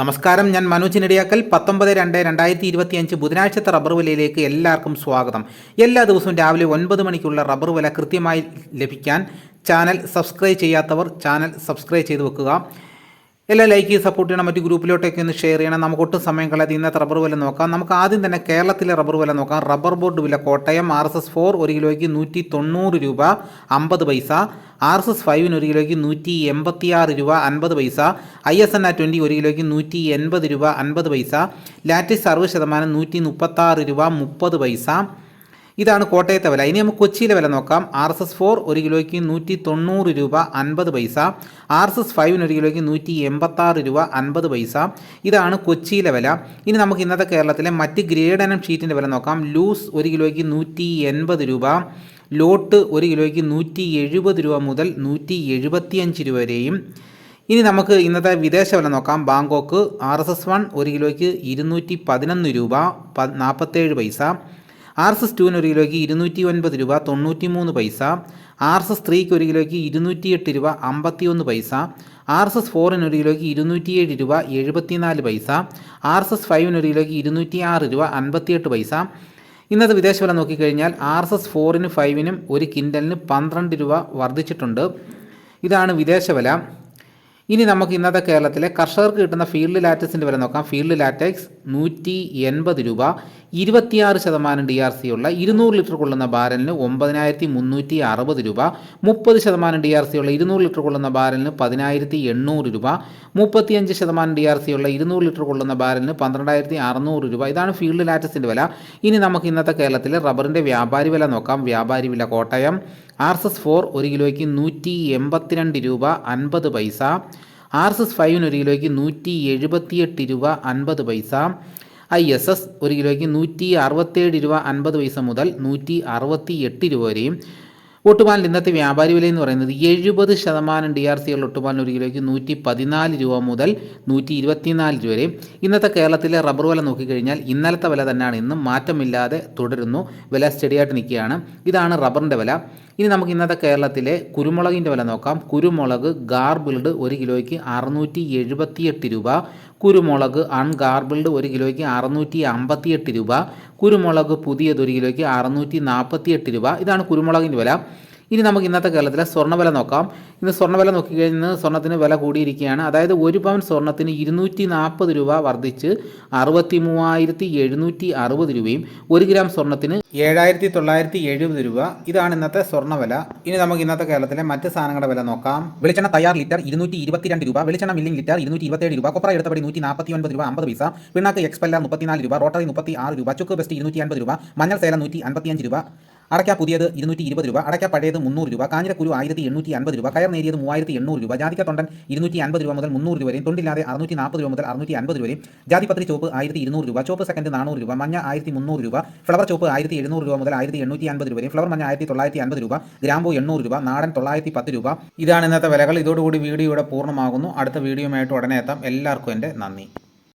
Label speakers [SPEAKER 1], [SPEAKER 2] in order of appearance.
[SPEAKER 1] നമസ്കാരം ഞാൻ മനോജ് നെടിയാക്കൽ. പത്തൊമ്പത് രണ്ട് രണ്ടായിരത്തി ഇരുപത്തി അഞ്ച് ബുധനാഴ്ചത്തെ റബ്ബർ വിലയിലേക്ക് എല്ലാവർക്കും സ്വാഗതം. എല്ലാ ദിവസവും രാവിലെ ഒൻപത് മണിക്കുള്ള റബ്ബർ വില കൃത്യമായി ലഭിക്കാൻ ചാനൽ സബ്സ്ക്രൈബ് ചെയ്യാത്തവർ ചാനൽ സബ്സ്ക്രൈബ് ചെയ്ത് വെക്കുക. എല്ലാ ലൈക്ക് സപ്പോർട്ട് ചെയ്യണം. മറ്റു ഗ്രൂപ്പിലോട്ടൊക്കെ ഒന്ന് ഷെയർ ചെയ്യണം. നമുക്ക് ഒട്ടും സമയം കളയാതെ ഇന്നത്തെ റബ്ബർ വില നോക്കാം. നമുക്ക് ആദ്യം തന്നെ കേരളത്തിലെ റബ്ബർ വില നോക്കാം. റബ്ബർ ബോർഡ് വില Kottayam R S S four ഒരു കിലോയ്ക്ക് നൂറ്റി തൊണ്ണൂറ് രൂപ അമ്പത് പൈസ. ആർ എസ് എസ് ഫൈവിന് ഒരു കിലോയ്ക്ക് നൂറ്റി എൺപത്തിയാറ് രൂപ അൻപത് പൈസ. I S N R twenty ഒരു കിലോയ്ക്ക് നൂറ്റി എൺപത് രൂപ അൻപത് പൈസ. ലാറ്റിസ് അറുപത് ശതമാനം നൂറ്റി മുപ്പത്താറ് രൂപ മുപ്പത് പൈസ. ഇതാണ് കോട്ടയത്തെ വില. ഇനി നമുക്ക് കൊച്ചിയിലെ വില നോക്കാം. ആർ എസ് എസ് ഫോർ ഒരു കിലോയ്ക്ക് നൂറ്റി തൊണ്ണൂറ് രൂപ അൻപത് പൈസ. ആർ എസ് എസ് ഫൈവിന് ഒരു കിലോയ്ക്ക് നൂറ്റി എൺപത്താറ് രൂപ അൻപത് പൈസ. ഇതാണ് കൊച്ചിയിലെ വില. ഇനി നമുക്ക് ഇന്നത്തെ കേരളത്തിലെ മറ്റ് ഗ്രേഡ് എനം ഷീറ്റിന്റെ വില നോക്കാം. ലൂസ് ഒരു കിലോയ്ക്ക് നൂറ്റി എൺപത് രൂപ. ലോട്ട് ഒരു കിലോയ്ക്ക് നൂറ്റി എഴുപത് രൂപ മുതൽ നൂറ്റി എഴുപത്തിയഞ്ച് രൂപ വരെയും. ഇനി നമുക്ക് ഇന്നത്തെ വിദേശ വില നോക്കാം. Bangkok R S S one ഒരു കിലോയ്ക്ക് ഇരുന്നൂറ്റി പതിനൊന്ന് രൂപ പ നാൽപ്പത്തേഴ് പൈസ. ആർ എസ് എസ് ടുവിന് ഒരു കിലോയ്ക്ക് ഇരുന്നൂറ്റി ഒൻപത് രൂപ തൊണ്ണൂറ്റി മൂന്ന് പൈസ ആർ എസ് എസ് ത്രീക്ക് ഒരു കിലോയ്ക്ക് ഇരുന്നൂറ്റിയെട്ട് രൂപ അമ്പത്തി ഒന്ന് പൈസ ആർ എസ് എസ് ഫോറിന് ഒരു കിലോയ്ക്ക് ഇരുന്നൂറ്റിയേഴ് രൂപ എഴുപത്തിനാല് പൈസ ആർ എസ് എസ് ഫൈവിന് ഒരു കിലോയ്ക്ക് ഇരുന്നൂറ്റി ആറ് രൂപ അൻപത്തിയെട്ട് പൈസ. ഇന്നത്തെ വിദേശ വില നോക്കിക്കഴിഞ്ഞാൽ ആർ എസ് എസ് ഫോറിനും ഫൈവിനും ഒരു കിൻഡലിന് പന്ത്രണ്ട് രൂപ വർദ്ധിച്ചിട്ടുണ്ട്. ഇതാണ് വിദേശ വില ഇനി നമുക്ക് ഇന്നത്തെ കേരളത്തിലെ കർഷകർക്ക് കിട്ടുന്ന ഫീൽഡ് ലാറ്റക്സിന്റെ വില നോക്കാം. ഫീൽഡ് ലാറ്റക്സ് നൂറ്റി എൺപത് രൂപ ഇരുപത്തിയാറ് ശതമാനം ഡി ആർ സി ഉള്ള ഇരുന്നൂറ് ലിറ്റർ കൊള്ളുന്ന ബാരലിന് ഒമ്പതിനായിരത്തി മുന്നൂറ്റി അറുപത് രൂപ മുപ്പത് ശതമാനം ഡി ആർ സി ഉള്ള ഇരുന്നൂറ് ലിറ്റർ കൊള്ളുന്ന ബാരലിന് പതിനായിരത്തി എണ്ണൂറ് രൂപ മുപ്പത്തിയഞ്ച് ശതമാനം ഡി ആർ സി ഉള്ള ഇരുന്നൂറ് ലിറ്റർ കൊള്ളുന്ന ബാരലിന് പന്ത്രണ്ടായിരത്തി അറുന്നൂറ് രൂപ. ഇതാണ് ഫീൽഡ് ലാറ്റക്സിന്റെ വില. ഇനി നമുക്ക് ഇന്നത്തെ കേരളത്തിലെ റബ്ബറിന്റെ വ്യാപാരി വില നോക്കാം. വ്യാപാരി വില Kottayam R S S four ഒരു കിലോയ്ക്ക് നൂറ്റി എൺപത്തിരണ്ട് രൂപ അൻപത് പൈസ. ആർ എസ് എസ് ഫൈവിന് ഒരു കിലോയ്ക്ക് നൂറ്റി എഴുപത്തിയെട്ട് രൂപ അൻപത് പൈസ. ഐ എസ് എസ് ഒരു കിലോയ്ക്ക് നൂറ്റി അറുപത്തേഴ് രൂപ അൻപത് പൈസ മുതൽ നൂറ്റി അറുപത്തി എട്ട് രൂപ വരെയും. ഒട്ടുപാലിന്റെ ഇന്നത്തെ വ്യാപാരി വില എന്ന് പറയുന്നത് എഴുപത് ശതമാനം ഡി ആർ സി ഉള്ള ഒട്ടുപാലിന് ഒരു കിലോയ്ക്ക് നൂറ്റി പതിനാല് രൂപ മുതൽ നൂറ്റി ഇരുപത്തിനാല് രൂപ വരെ ഇന്നത്തെ കേരളത്തിലെ റബ്ബർ വില നോക്കിക്കഴിഞ്ഞാൽ ഇന്നലത്തെ വില തന്നെയാണ്. ഇന്നും മാറ്റമില്ലാതെ തുടരുന്നു. വില സ്റ്റഡിയായിട്ട് നിൽക്കുകയാണ്. ഇതാണ് റബ്ബറിന്റെ വില. ഇനി നമുക്ക് ഇന്നത്തെ കേരളത്തിലെ കുരുമുളകിന്റെ വില നോക്കാം. കുരുമുളക് ഗാർബിൾഡ് ഒരു കിലോയ്ക്ക് അറുന്നൂറ്റി എഴുപത്തിയെട്ട് രൂപ. കുരുമുളക് അൺഗാർബിൾഡ് ഒരു കിലോയ്ക്ക് അറുന്നൂറ്റി അമ്പത്തിയെട്ട് രൂപ. കുരുമുളക് പുതിയത് ഒരു കിലോയ്ക്ക് അറുന്നൂറ്റി നാൽപ്പത്തിയെട്ട് രൂപ. ഇതാണ് കുരുമുളകിന്റെ വില. ഇനി നമുക്ക് ഇന്നത്തെ കേരളത്തിലെ സ്വർണവില നോക്കാം. ഇന്ന് സ്വർണവില നോക്കിക്കഴിഞ്ഞാൽ സ്വർണത്തിന് വില കൂടിയിരിക്കുകയാണ്. അതായത് ഒരു പവൻ സ്വർണത്തിന് ഇരുന്നൂറ്റി നാൽപ്പത് രൂപ വർദ്ധിച്ച് അറുപത്തി മൂവായിരത്തി എഴുന്നൂറ്റി അറുപത് രൂപയും ഒരു ഗ്രാം സ്വർണത്തിന് ഏഴായിരത്തി തൊള്ളായിരത്തി എഴുപത് രൂപ. ഇതാണ് ഇന്നത്തെ സ്വർണവില. ഇനി നമുക്ക് ഇന്നത്തെ കേരളത്തിലെ മറ്റ് സാധനങ്ങളുടെ വില നോക്കാം. വെളിച്ചെണ്ണ തയ്യാർ ലിറ്റർ ഇരുന്നൂറ്റി ഇരുപത്തിരണ്ട് രൂപ. വെളിച്ചെണ്ണ മില്ലിംഗ് ലിറ്റർ ഇരുന്നൂറ്റി ഇരുപത്തേഴ് രൂപ. കൊപ്ര എടുത്തപടി നൂറ്റി നാൽപ്പത്തി ഒൻപത് രൂപ അമ്പത് പൈസ. പിണ്ണാക്ക് എക്സ്പെല്ലർ മുപ്പത്തിനാല് രൂപ. റോട്ടറി മുപ്പത്തി ആറ് രൂപ. ചുക്ക് ബെസ്റ്റ് ഇരുന്നൂറ്റി അൻപത് രൂപ. മഞ്ഞൾ സേല നൂറ്റി അൻപത്തിയഞ്ച് രൂപ. അടയ്ക്ക പുതിയത് ഇരുന്നൂറ്റി ഇരുപത് രൂപ അടയ്ക്ക പഴയത് മുന്നൂറ് രൂപ കാഞ്ഞിരക്കുരു ആയിരത്തി എണ്ണൂറ്റി അൻപത് രൂപ കയർ നേരിയത് മൂവായിരത്തി എണ്ണൂറ് രൂപ ജാതിക്ക തൊണ്ടൻ ഇരുന്നൂറ്റി അൻപത് രൂപ മുതൽ മുന്നൂറ് രൂപ വരെയും തൊണ്ടില്ലാതെ അറുന്നൂറ്റി നാൽപ്പത് രൂപ മുതൽ അറുന്നൂറ്റി അൻപത് രൂപ വരെയും ജാതിപത്രി ചോപ്പ് ആയിരത്തി ഇരുന്നൂറ് രൂപ ചോപ്പ് സെക്കൻഡ് നാനൂറ് രൂപ മഞ്ഞ ആയിരത്തി മുന്നൂറ് രൂപ ഫ്ലവർ ചോപ്പ് ആയിരത്തി എഴുന്നൂറ് രൂപ മുതൽ ആയിരത്തി എണ്ണൂറ്റി അൻപത് രൂപ വരെയും ഫ്ലവർ മഞ്ഞ ആയിരത്തി തൊള്ളായിരത്തി അൻപത് രൂപ ഗ്രാമ്പോ എണ്ണൂറ് രൂപ നാടൻ തൊള്ളായിരത്തി പത്ത് രൂപ. ഇതാണ് ഇന്നത്തെ വിലകൾ. ഇതോടുകൂടി വീഡിയോ ഇവിടെ പൂർണമാകുന്നു. അടുത്ത വീഡിയോയുമായിട്ട് ഉടനെ എത്താം. എല്ലാവർക്കും എന്റെ നന്ദി.